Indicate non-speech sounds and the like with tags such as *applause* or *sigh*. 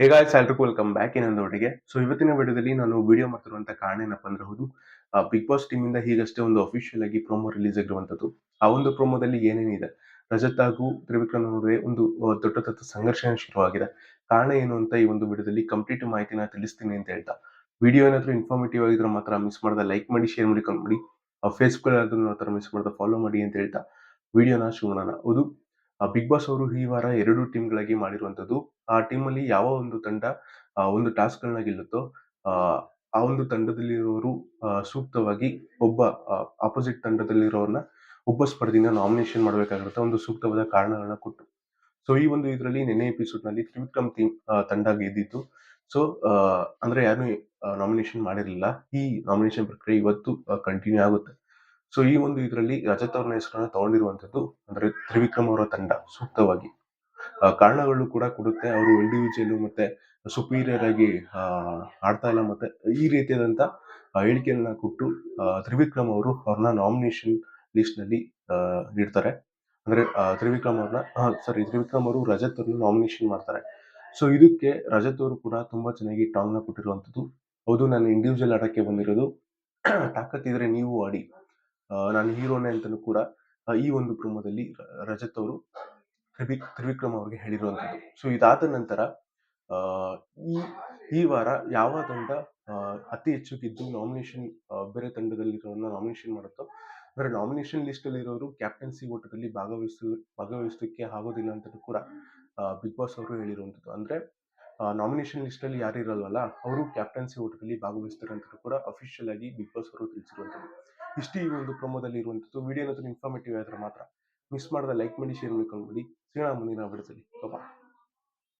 ಹೇಗಾಯ್ತು ಎಲ್ರಿಗೂ welcome back ಇನ್ನೊಂದು ಒಟ್ಟಿಗೆ ಸೊ ಇವತ್ತಿನ ವಿಡಿಯೋದಲ್ಲಿ ನಾನು ವಿಡಿಯೋ ಮಾಡ್ತಿರುವಂತ ಕಾರಣ ಏನಪ್ಪ ಅಂದ್ರೆ ಹೌದು ಬಿಗ್ ಬಾಸ್ ಟೀಮ್ ಇಂದ ಹೀಗಷ್ಟೇ ಒಂದು ಅಫಿಷಿಯಲ್ ಆಗಿ ಪ್ರೋಮೋ ರಿಲೀಸ್ ಆಗಿರುವಂತದ್ದು. ಆ ಒಂದು ಪ್ರೋಮೋದಲ್ಲಿ ಏನೇನಿದೆ ರಜತ್ ಹಾಗೂ ತ್ರಿವಿಕ್ರಮ್ ನಡುವೆ ಒಂದು ದೊಡ್ಡ ದೊಡ್ಡ ಸಂಘರ್ಷ ಶುರುವಾಗಿದೆ. ಕಾರಣ ಏನು ಅಂತ ಈ ಒಂದು ವಿಡಿಯೋದಲ್ಲಿ ಕಂಪ್ಲೀಟ್ ಮಾಹಿತಿನ ತಿಳಿಸ್ತೀನಿ ಅಂತ ಹೇಳ್ತಾ. ವಿಡಿಯೋ ಏನಾದರೂ ಇನ್ಫಾರ್ಮೇಟಿವ್ ಆಗಿದ್ರೆ ಮಾತ್ರ ಮಿಸ್ ಮಾಡ್ದೆ ಲೈಕ್ ಮಾಡಿ ಶೇರ್ ಮಾಡಿ ಕಮೆಂಟ್ ಮಾಡಿ. ಫೇಸ್ಬುಕ್ ನೋಡ್ತಾರೆ ಮಿಸ್ ಮಾಡ್ದೆ ಫಾಲೋ ಮಾಡಿ ಅಂತ ಹೇಳ್ತಾ. ವಿಡಿಯೋನ ಶುರು ಮಾಡೋಣ ಹೌದು ಬಿಗ್ ಬಾಸ್ ಅವರು ಈ ವಾರ ಎರಡು ಟೀಮ್ಗಳಾಗಿ ಮಾಡಿರುವಂತದ್ದು ಆ ಟೀಮ್ ಅಲ್ಲಿ ಯಾವ ಒಂದು ತಂಡ ಒಂದು ಟಾಸ್ಕ್ ಗಳನ್ನ ಗೆಲ್ಲುತ್ತೋ ಆ, ಒಂದು ತಂಡದಲ್ಲಿರೋರು ಆ, ಸೂಕ್ತವಾಗಿ ಒಬ್ಬ ಆಪೋಸಿಟ್ ತಂಡದಲ್ಲಿರೋರನ್ನ ಒಬ್ಬ ಸ್ಪರ್ಧಿನ ನಾಮಿನೇಷನ್ ಮಾಡಬೇಕಾಗಿರುತ್ತೆ ಒಂದು ಸೂಕ್ತವಾದ ಕಾರಣಗಳನ್ನ ಕೊಟ್ಟು. ಸೊ ಈ ಒಂದು ಇದರಲ್ಲಿ ನಿನ್ನೆ ಎಪಿಸೋಡ್ನಲ್ಲಿ ತ್ರಿವಿಕ್ರಮ್ ಟೀಮ್ ತಂಡ ಗೆದ್ದಿತ್ತು. ಸೊ ಅಂದ್ರೆ ಯಾರು ನಾಮಿನೇಷನ್ ಮಾಡಿರಲಿಲ್ಲ. ಈ ನಾಮಿನೇಷನ್ ಪ್ರಕ್ರಿಯೆ ಇವತ್ತು ಕಂಟಿನ್ಯೂ ಆಗುತ್ತೆ. ಸೊ ಈ ಒಂದು ಇದರಲ್ಲಿ ರಜತ್ ಅವ್ರನ್ನ ಹೆಸರನ್ನ ತಗೊಂಡಿರುವಂತದ್ದು ಅಂದ್ರೆ ತ್ರಿವಿಕ್ರಮ್ ಅವರ ತಂಡ ಸೂಕ್ತವಾಗಿ. ಕಾರಣಗಳು ಕೂಡ ಕೊಡುತ್ತೆ. ಅವರು ಇಂಡಿವಿಜುವಲ್ ಮತ್ತೆ ಸುಪೀರಿಯರ್ ಆಗಿ ಆಡ್ತಾ ಇಲ್ಲ ಮತ್ತೆ ಈ ರೀತಿಯಾದಂತ ಹೇಳಿಕೆಯನ್ನ ಕೊಟ್ಟು ತ್ರಿವಿಕ್ರಮ್ ಅವರು ಅವ್ರನ್ನ ನಾಮಿನೇಷನ್ ಲಿಸ್ಟ್ನಲ್ಲಿ ನೀಡ್ತಾರೆ ಅಂದ್ರೆ ತ್ರಿವಿಕ್ರಮ್ ಅವ್ರನ್ನ ಸಾರಿ ತ್ರಿವಿಕ್ರಮ್ ಅವರು ರಜತ್ ಅವ್ರನ್ನ ನಾಮಿನೇಷನ್ ಮಾಡ್ತಾರೆ. ಸೊ ಇದಕ್ಕೆ ರಜತ್ ಅವರು ಕೂಡ ತುಂಬಾ ಚೆನ್ನಾಗಿ ಟಾಂಗ್ನ ಕೊಟ್ಟಿರುವಂತದ್ದು ಹೌದು, ನಾನು ಇಂಡಿವಿಜುವಲ್ ಆಡಕ್ಕೆ ಬಂದಿರೋದು. *coughs* ತಾಕತ್ತಿದ್ರೆ ನೀವು ಆಡಿ. ನಾನು ಹೀರೋನೇ ಅಂತಲೂ ಕೂಡ ಈ ಒಂದು ಪ್ರೋಮೋದಲ್ಲಿ ರಜತ್ ಅವರು ತ್ರಿವಿ, ತ್ರಿವಿಕ್ರಮ್ ಅವ್ರಿಗೆ ಹೇಳಿರುವಂಥದ್ದು. ಸೊ ಇದಾದ ನಂತರ ಈ ಈ ವಾರ ಯಾವ ತಂಡ ಅತಿ ಹೆಚ್ಚು ಗೆದ್ದು ನಾಮಿನೇಷನ್ ಬೇರೆ ತಂಡದಲ್ಲಿರೋನ್ನ ನಾಮಿನೇಷನ್ ಮಾಡುತ್ತೋ, ಅಂದ್ರೆ ನಾಮಿನೇಷನ್ ಲಿಸ್ಟ್ ಅಲ್ಲಿ ಇರೋರು ಕ್ಯಾಪ್ಟನ್ಸಿ ಓಟದಲ್ಲಿ ಭಾಗವಹಿಸ ಭಾಗವಹಿಸಲಿಕ್ಕೆ ಆಗೋದಿಲ್ಲ ಅಂತಲೂ ಕೂಡ ಬಿಗ್ ಬಾಸ್ ಅವರು ಹೇಳಿರುವಂಥದ್ದು. ಅಂದ್ರೆ ನಾಮಿನೇಷನ್ ಲಿಸ್ಟ್ ಅಲ್ಲಿ ಯಾರು ಇರಲ್ವಲ್ಲ, ಅವರು ಕ್ಯಾಪ್ಟನ್ಸಿ ಓಟದಲ್ಲಿ ಭಾಗವಹಿಸ್ತಾರೆ ಅಂತ ಕೂಡ ಅಫಿಷಿಯಲ್ ಆಗಿ ಬಿಗ್ ಬಾಸ್ ಅವರು ತಿಳಿಸಿರುವಂಥದ್ದು. ಇಷ್ಟು ಈ ಒಂದು ಪ್ರೊಮೋದಲ್ಲಿ ಇರುವಂಥದ್ದು ವಿಡಿಯೋ ಇನ್ಫಾರ್ಮೇಟಿವ್ ಆದ್ರೆ ಮಾತ್ರ. ಮಿಸ್ ಮಾಡಿದ ಲೈಕ್ ಮಾಡಿ ಶೇರ್ ಮಾಡ್ಕೊಂಡ್ಬಿಡಿ ಸಿಗೋಣ ಮುಂದಿನ ಬಾಬಾ